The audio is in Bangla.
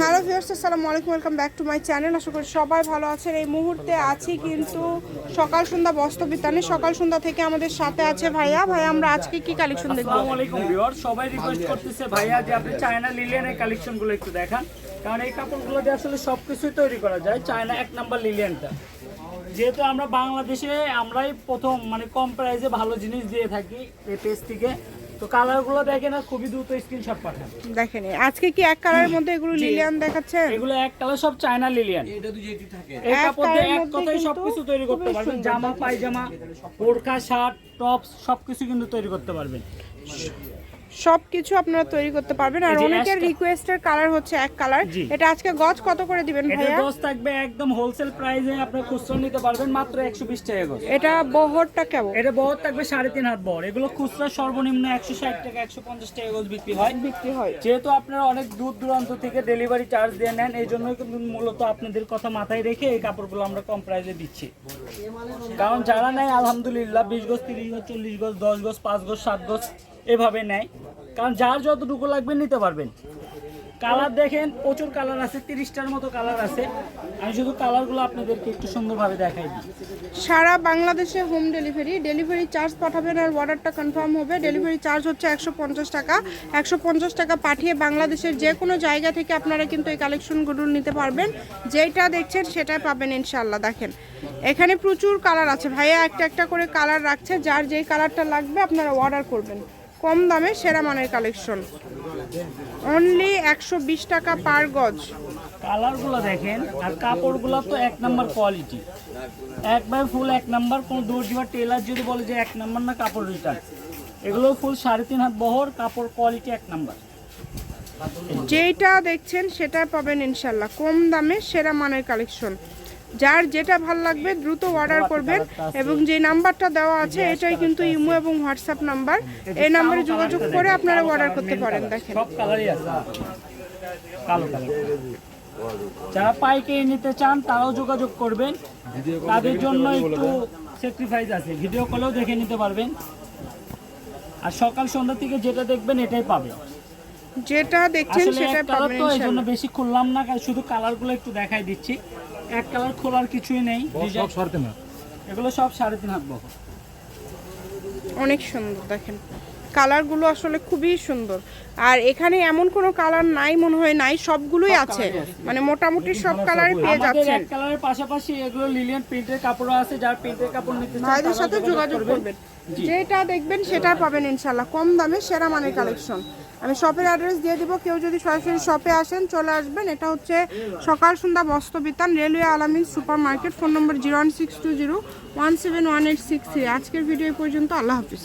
হ্যালো ভিউয়ার্স, আসসালামু আলাইকুম, welcome back to my channel. আশা করি সবাই ভালো আছেন। এই মুহূর্তে আছি কিন্তু সকাল সন্ধ্যা বস্ত্রবিতানে। সকাল সন্ধ্যা থেকে আমাদের সাথে আছে ভাইয়া। ভাইয়া, আমরা আজকে কি কালেকশন দেখব? আসসালামু আলাইকুম ভিউয়ার সবাই রিকোয়েস্ট করতেছে ভাইয়া যে আপনি চায়না লিলিয়ানের কালেকশনগুলো একটু দেখান। কারণ এই কাপড়গুলো দিয়ে আসলে সব কিছুই তৈরি করা যায়, চায়না এক নাম্বার লিলিয়ানটা যেহেতু আমরা বাংলাদেশে আমরাই প্রথম মানে কম প্রাইসে ভালো জিনিস দিয়ে থাকি এই পেজ থেকে। তো কালারগুলো দেখেন আর খুবই দ্রুত স্ক্রিনশট পাঠান। দেখেন আজকে কি এক কালারের মধ্যে এগুলো লিলিয়ান দেখাচ্ছেন? এগুলো এক কালার সব চায়না লিলিয়ান এই এক থাকে দিয়ে কালারের এক কথায় সবকিছু তৈরি করতে পারবেন। জামা পায়জামা বোরখা শার্ট টপস সবকিছু কিন্তু তৈরি করতে পারবেন। সব কিছু আপনারা তৈরি করতে পারবেন। আর অনেকের রিকোয়েস্টের কালার হচ্ছে এক কালার এটা আজকে গজ কত করে দিবেন এটা ভাইয়া? দশ থাকবে একদম হোলসেল প্রাইসে আপনার খুচরো নিতে পারবেন মাত্র একশো বিশ টাকা গজ। এটা বহরটা কেমন? এটা বহর থাকবে সাড়ে তিন হাত বহর। এগুলো খুচরা সর্বনিম্ন একশো ষাট টাকা একশো পঞ্চাশ টাকা গজ বিক্রি হয়। বিক্রি হয়। যেহেতু আপনারা অনেক দূর দূরান্ত থেকে ডেলিভারি চার্জ দিয়ে নেন এই জন্য কিন্তু মূলত আপনাদের কথা মাথায় রেখে এই কাপড়গুলো আমরা কম প্রাইসে দিচ্ছি। কারণ যারা নেয় আলহামদুলিল্লাহ বিশ গজ তিরিশ গজ চল্লিশ গজ দশ গজ পাঁচ গজ সাত গজ এভাবে নেয়। কারণ যার যতটুকু লাগবে নিতে পারবেন। কালার দেখেন, প্রচুর কালার আছে, তিরিশটার মতো কালার আছে। আমি শুধু কালারগুলো আপনাদেরকে একটু সুন্দরভাবে দেখাই দিই। সারা বাংলাদেশে হোম ডেলিভারি ডেলিভারি চার্জ পাঠাবেন আর অর্ডারটা কনফার্ম হবে। ডেলিভারি চার্জ হচ্ছে একশো পঞ্চাশ টাকা। একশো পঞ্চাশ টাকা পাঠিয়ে বাংলাদেশের যে কোনো জায়গা থেকে আপনারা কিন্তু এই কালেকশনগুলো নিতে পারবেন। যেটা দেখছেন সেটাই পাবেন ইনশাল্লাহ দেখেন। এখানে প্রচুর কালার আছে। ভাইয়া একটা একটা করে কালার রাখছে। যার যেই কালারটা লাগবে আপনারা অর্ডার করবেন। কম দামে সেরা মানের কালেকশন। অনলি একশো বিশ টাকা পার গজ। কালারগুলো দেখেন আর কাপড়গুলো তো এক নাম্বার কোয়ালিটি একবার ফুল এক নাম্বার কোনো দর্জি বা টেলার যদি বলে যে এক নাম্বার না কাপড় রিটার্ন এগুলো ফুল সাড়ে তিন হাত বহর কাপড় কোয়ালিটি এক নাম্বার। যেটা দেখছেন সেটা পাবেন ইনশাল্লাহ। কম দামে সেরা মানের কালেকশন। যার যেটা ভালো লাগবে দ্রুত অর্ডার করবেন এবং যে নাম্বারটা দেওয়া আছে এটাই কিন্তু ইমো এবং হোয়াটসঅ্যাপ নাম্বার। এই নাম্বারে যোগাযোগ করে আপনারা অর্ডার করতে পারেন দেখেন। যারা পাইকারি নিতে চান তারাও যোগাযোগ করবেন। তাদের জন্য একটু স্যাক্রিফাইস আছে। ভিডিও কলেও দেখে নিতে পারবেন। আর সকাল সন্ধ্যা থেকে যেটা দেখবেন এটাই পাবেন। যেটা দেখছেন সেটা পাবেন তো এই জন্য বেশি খুললাম না শুধু কালারগুলো একটু দেখাই দিচ্ছি। এক কালার খোলার কিছুই নেই। এগুলো সব সাড়ে তিন হাত বহর অনেক সুন্দর দেখেন। কালারগুলো আসলে খুবই সুন্দর। আর এখানে এমন কোনো কালার নাই মনে হয় নাই সবগুলোই আছে। মানে মোটামুটি সব কালারই পেয়ে যাচ্ছেন। এক কালারের পাশাপাশি এগুলো লিলিয়ান প্রিন্টের কাপড়ও আছে যার প্রিন্টের কাপড় নিতে চান ভাইদের সাথে যোগাযোগ করবেন। যেটা দেখবেন সেটা পাবেন ইনশাল্লাহ কম দামে সেরা মানের কালেকশন। আমি শপের অ্যাড্রেস দিয়ে দিব কেউ যদি সরাসরি শপে আসেন চলে আসবেন। এটা হচ্ছে সকাল সন্ধ্যা বস্ত্রবিতান railway Alamin super market phone number zero one six two zero one seven one eight six three. আজকের ভিডিও পর্যন্ত। আল্লাহ হাফিজ।